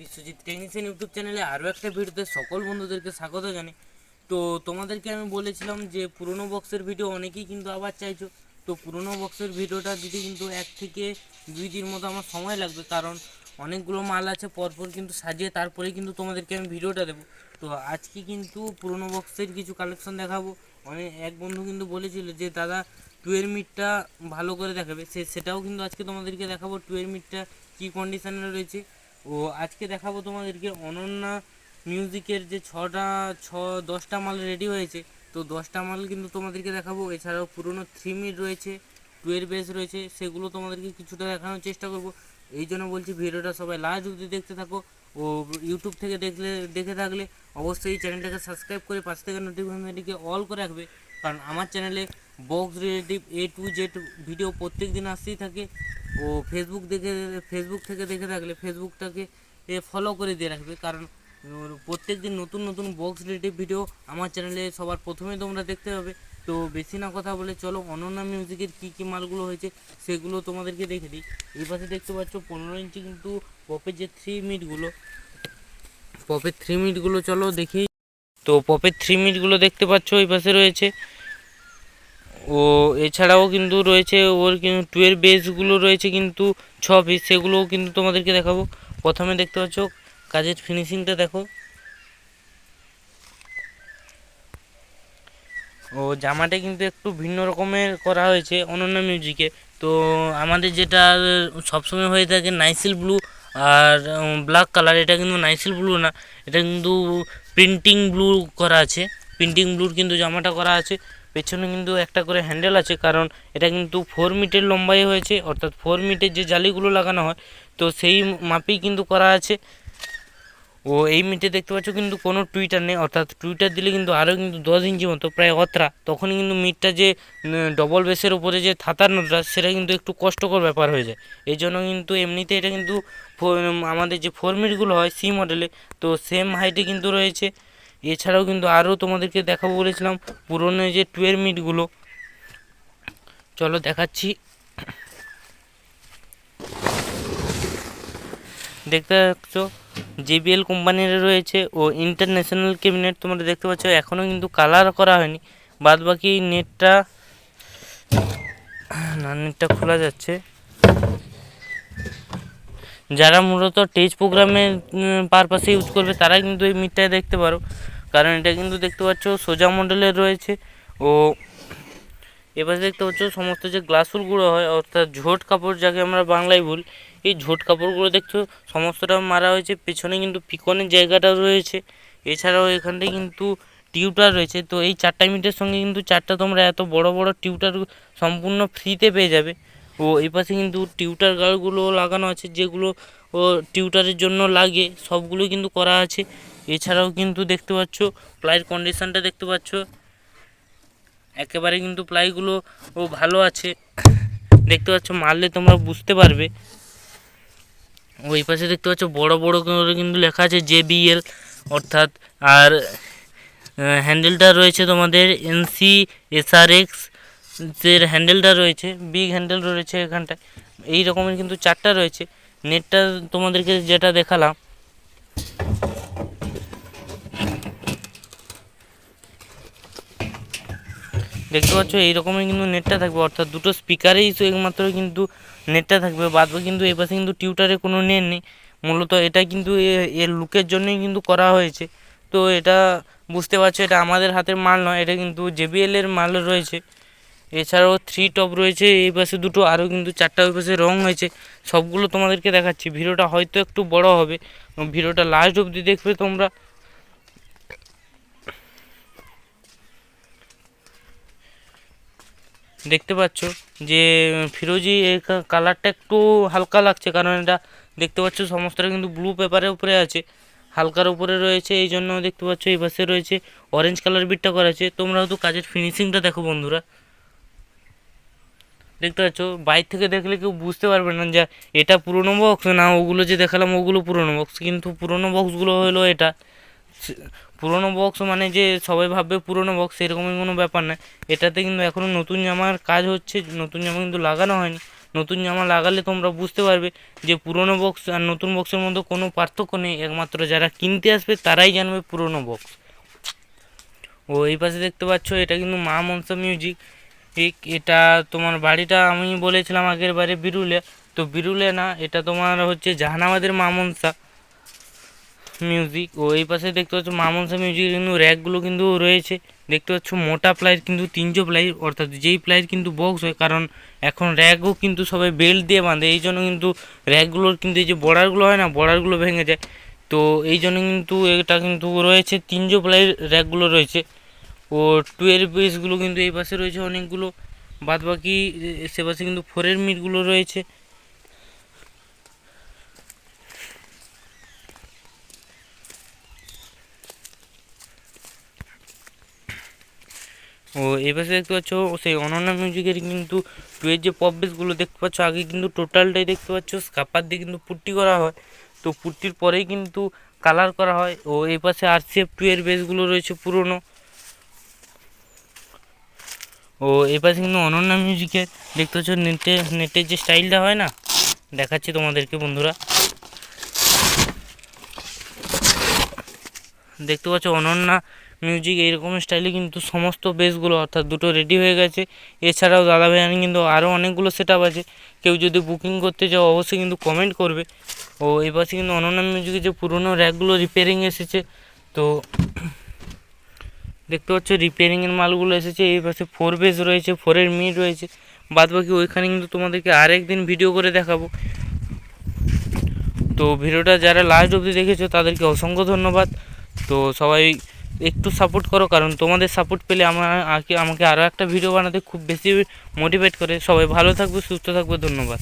Biswajit technician YouTube চ্যানেলে আরও একটা ভিডিওতে সকল বন্ধুদেরকে স্বাগত জানাই। তো তোমাদেরকে আমি বলেছিলাম যে, পুরনো বক্সের ভিডিও অনেকেই কিন্তু আবার চাইছো। তো পুরনো বক্সের ভিডিওটা দিতে কিন্তু এক থেকে দুই দিন মতো আমার সময় লাগবে, কারণ অনেকগুলো মাল আছে, পরপর কিন্তু সাজিয়ে তারপরে কিন্তু তোমাদেরকে আমি ভিডিওটা দেবো। তো আজকে কিন্তু পুরনো বক্সের কিছু কালেকশন দেখাবো। অনেক এক বন্ধু কিন্তু বলেছিল যে, দাদা, টুয়ের মিটটা ভালো করে দেখাবে। সে, সেটাও কিন্তু আজকে তোমাদেরকে দেখাবো, টুয়ের মিটটা কী কন্ডিশনে রয়েছে। ও আজকে দেখাবো তোমাদেরকে অনন্যা মিউজিকের যে ছটা, ছ, দশটা মাল রেডি হয়েছে। তো দশটা মাল কিন্তু তোমাদেরকে দেখাবো। এছাড়াও পুরনো থ্রি মিট রয়েছে টুয়ের বেস রয়েছে, সেগুলো তোমাদেরকে কিছুটা দেখানোর চেষ্টা করব। এই জন্য বলছি ভিডিওটা সবাই লাস্ট অবধি দেখতে থাকো ও ইউটিউব থেকে দেখলে, দেখে থাকলে অবশ্যই চ্যানেলটাকে সাবস্ক্রাইব করে পাশ থেকে নোটিফিকেশনটিকে অল করে রাখবে। কারণ আমার চ্যানেলে box relative A to Z video প্রত্যেক দিন আসতেই থাকে। ও ফেসবুক দেখে ফেসবুক থেকে দেখে থাকলে ফেসবুকটাকে ফলো করে দিয়ে রাখবে। কারণ প্রত্যেক দিন নতুন নতুন বক্স রিলেটিভ ভিডিও আমার চ্যানেলে সবার প্রথমে তোমরা দেখতে পাবে। তো বেশি না কথা বলে চলো অনন্যা মিউজিকের কী কী মালগুলো হয়েছে সেগুলো তোমাদেরকে দেখে দিই। এই পাশে দেখতে পাচ্ছ পনেরো ইঞ্চি কিন্তু পপের যে থ্রি মিটগুলো পপের থ্রি মিটগুলো চলো দেখি। তো পপের থ্রি মিটগুলো দেখতে পাচ্ছ ওই পাশে রয়েছে। ও এছাড়াও কিন্তু রয়েছে ওর কিন্তু টুয়ের বেসগুলো রয়েছে কিন্তু ছ পিস সেগুলোও কিন্তু তোমাদেরকে দেখাবো। প্রথমে দেখতে পাচ্ছ কাজের ফিনিশিংটা দেখো। ও, জামাটা কিন্তু একটু ভিন্ন রকমের করা হয়েছে অনন্য মিউজিকে তো আমাদের যেটা সবসময় হয়ে থাকে নাইসিল ব্লু আর ব্ল্যাক কালার এটা কিন্তু নাইসিল ব্লু না, এটা কিন্তু প্রিন্টিং ব্লু করা আছে। প্রিন্টিং ব্লুর কিন্তু জামাটা করা আছে। পেছনে কিন্তু একটা করে হ্যান্ডেল আছে, কারণ এটা কিন্তু ফোর মিটার লম্বাই হয়েছে, অর্থাৎ ফোর মিটার যে জালিগুলো লাগানো হয়, তো সেই মাপেই কিন্তু করা আছে। ও এই মিটে দেখতে পাচ্ছ কিন্তু কোনো টুইটার নেই, অর্থাৎ টুইটার দিলে কিন্তু আরও কিন্তু দশ ইঞ্চি মতো, প্রায় অতরা। তখনই কিন্তু মিটটা যে ডবল বেসের উপরে যে থাতার থাতানোটা সেটা কিন্তু একটু কষ্টকর ব্যাপার হয়ে যায়। এই জন্য কিন্তু এমনিতে এটা কিন্তু আমাদের যে ফোর মিটগুলো হয় সি মডেলে তো সেম হাইটে কিন্তু রয়েছে। এছাড়াও কিন্তু আরও তোমাদেরকে দেখাবো বলেছিলাম পুরনো যে টুয়ের মিটগুলো। চলো দেখাচ্ছি। দেখতে পাচ্ছ, জেবিএল কোম্পানির রয়েছে ও ইন্টারন্যাশনাল ক্যাবিনেট তোমরা দেখতে পাচ্ছ, এখনও কিন্তু কালার করা হয়নি। বাদ বাকি নেটটা, না, নেটটা খোলা যাচ্ছে। যারা মূলত টেজ প্রোগ্রামের পারপাসে ইউজ করবে তারা কিন্তু এই মিটটায় দেখতে পারো। কারণ এটা কিন্তু দেখতে পাচ্ছ সোজা মডেলের রয়েছে। ও, এবার দেখতে পাচ্ছ সমস্ত যে গ্লাসুলগুলো হয়, অর্থাৎ ঝোট কাপড় যাকে আমরা বাংলায় ভুল এই ঝোট কাপড়গুলো দেখছ সমস্তটা মারা হয়েছে। পেছনে কিন্তু পিকনের জায়গাটাও রয়েছে। এছাড়াও এখানটায় কিন্তু টিউটার রয়েছে। তো এই চারটা মিটার সঙ্গে কিন্তু চারটা তোমরা এত বড় বড় টিউটার সম্পূর্ণ ফ্রিতে পেয়ে যাবে। ও এই পাশে কিন্তু টিউটার গার্ডগুলো লাগানো আছে, যেগুলো ও টিউটারের জন্য লাগে, সবগুলো কিন্তু করা আছে। এছাড়াও কিন্তু দেখতে পাচ্ছ প্লাইয়ের কন্ডিশনটা দেখতে পাচ্ছ। একেবারে কিন্তু প্লাইগুলো ও ভালো আছে। দেখতে পাচ্ছ, মারলে তোমরা বুঝতে পারবে। ওই পাশে দেখতে পাচ্ছ, বড় বড় করে কিন্তু লেখা আছে জে বিএল অর্থাৎ আর হ্যান্ডেলটা রয়েছে তোমাদের এনসি এসআরএক্স এর হ্যান্ডেলটা রয়েছে বিগ হ্যান্ডেল রয়েছে এখানটায়, এই রকমের কিন্তু চারটা রয়েছে। নেটটা তোমাদেরকে যেটা দেখালাম, দেখতে পাচ্ছ, এই রকমের কিন্তু নেটটা থাকবে, অর্থাৎ দুটো স্পিকারেই একমাত্র কিন্তু নেটটা থাকবে বাদ কিন্তু এই পাশে কিন্তু টিউটারে কোনো নেট নেই। মূলত এটা কিন্তু এর লুকের জন্যই কিন্তু করা হয়েছে। তো এটা বুঝতে পারছ, এটা আমাদের হাতের মাল নয়, এটা কিন্তু জেবিএল এর মাল রয়েছে। এছাড়াও থ্রি টপ রয়েছে, এই পাশে দুটো, আরও কিন্তু চারটা ওই পাশে রং হয়েছে। সবগুলো তোমাদেরকে দেখাচ্ছি, ভিডিওটা হয়তো একটু বড় হবে ভিডিওটা লাস্ট অবধি দেখবে তোমরা। দেখতে পাচ্ছ যে, ফিরোজি কালারটা একটু হালকা লাগছে, কারণ এটা দেখতে পাচ্ছ সমস্তটা কিন্তু ব্লু পেপারের উপরে আছে। হালকার উপরে রয়েছে, এই জন্য দেখতে পাচ্ছ এই পাশে রয়েছে অরেঞ্জ কালার বিটটা করা আছে। তোমরা হয়তো কাজের ফিনিশিংটা দেখো বন্ধুরা। দেখতে পাচ্ছ? বাইর থেকে দেখলে কেউ বুঝতে পারবে না যে এটা পুরনো বক্স না ওগুলো যে দেখালাম ওগুলো পুরনো বক্স কিন্তু পুরনো বক্সগুলো হলো এটা। পুরনো বক্স মানে যে সবাই ভাববে পুরনো বক্স এরকমই কোনো ব্যাপার না। এটাতে কিন্তু এখনও নতুন জামার কাজ হচ্ছে, নতুন জামা কিন্তু লাগানো হয়নি। নতুন জামা লাগালে তোমরা বুঝতে পারবে যে পুরনো বক্স আর নতুন বক্সের মধ্যে কোনো পার্থক্য নেই। একমাত্র যারা কিনতে আসবে তারাই জানবে পুরনো বক্স ও, এই পাশে দেখতে পাচ্ছ, এটা কিন্তু মা মনসা মিউজিক এক- এটা তোমার বাড়িটা আমি বলেছিলাম আগের বারে বিরুলে, তো বিরুলে না, এটা তোমার হচ্ছে জাহানাবাদের মা মনসা মিউজিক ও এই পাশে দেখতে পাচ্ছ মা মনসা মিউজিকের কিন্তু র্যাকগুলো কিন্তু রয়েছে। দেখতে পাচ্ছ মোটা প্লাইয়ের কিন্তু তিনশো প্লাই অর্থাৎ যেই প্লাইয়ের কিন্তু বক্স হয়, কারণ এখন র্যাকও কিন্তু সবাই বেল্ট দিয়ে বাঁধে, এই জন্য কিন্তু র্যাকগুলোর কিন্তু এই যে বর্ডারগুলো হয় না বর্ডারগুলো ভেঙে যায়। তো এই জন্য কিন্তু এটা কিন্তু রয়েছে, তিনশো প্লাইয়ের র্যাকগুলো রয়েছে। ও টুয়েলভ পিসগুলো কিন্তু এই পাশে রয়েছে অনেকগুলো। বাদ বাকি সে পাশে কিন্তু ফোরের মিটগুলো রয়েছে। ও, এই পাশে দেখতে পাচ্ছ সেই অনন্যা মিউজিকের কিন্তু টুয়ের যে পপ বেসগুলো দেখতে পাচ্ছ, আগে কিন্তু টোটালটাই দেখতে পাচ্ছ স্কাপার দিয়ে কিন্তু পুট্টি করা হয়। তো পুট্টির পরেই কিন্তু কালার করা হয়। ও, এই পাশে আর সি এফ টুয়ের বেসগুলো রয়েছে পুরনো। ও, এই পাশে কিন্তু অনন্যা মিউজিকের দেখতে পাচ্ছ নেটে, নেটের যে স্টাইলটা হয় না? দেখাচ্ছি তোমাদেরকে বন্ধুরা। দেখতে পাচ্ছ অনন্যা মিউজিক এইরকম স্টাইলে কিন্তু সমস্ত বেসগুলো অর্থাৎ দুটো রেডি হয়ে গেছে। এছাড়াও দাদা ভাইয়ানি কিন্তু আরও অনেকগুলো সেট আছে। কেউ যদি বুকিং করতে চাও, অবশ্যই কিন্তু কমেন্ট করবে। ও, এই পাশে কিন্তু অনন্যা মিউজিকের যে পুরোনো র্যাকগুলো রিপেয়ারিং এসেছে, তো দেখতে পাচ্ছ রিপেয়ারিংয়ের মালগুলো এসেছে, এই পাশে ফোর বেস রয়েছে ফোরের মিড রয়েছে। বাদ বাকি ওইখানে কিন্তু তোমাদেরকে আরেক দিন ভিডিও করে দেখাবো। তো ভিডিওটা যারা লাস্ট অবধি দেখেছ, তাদেরকে অসংখ্য ধন্যবাদ। তো সবাই একটু সাপোর্ট করো, কারণ তোমাদের সাপোর্ট পেলে আমার আমাকে আরও একটা ভিডিও বানাতে খুব বেশি মোটিভেট করে। সবাই ভালো থাকবে, সুস্থ থাকবে, ধন্যবাদ।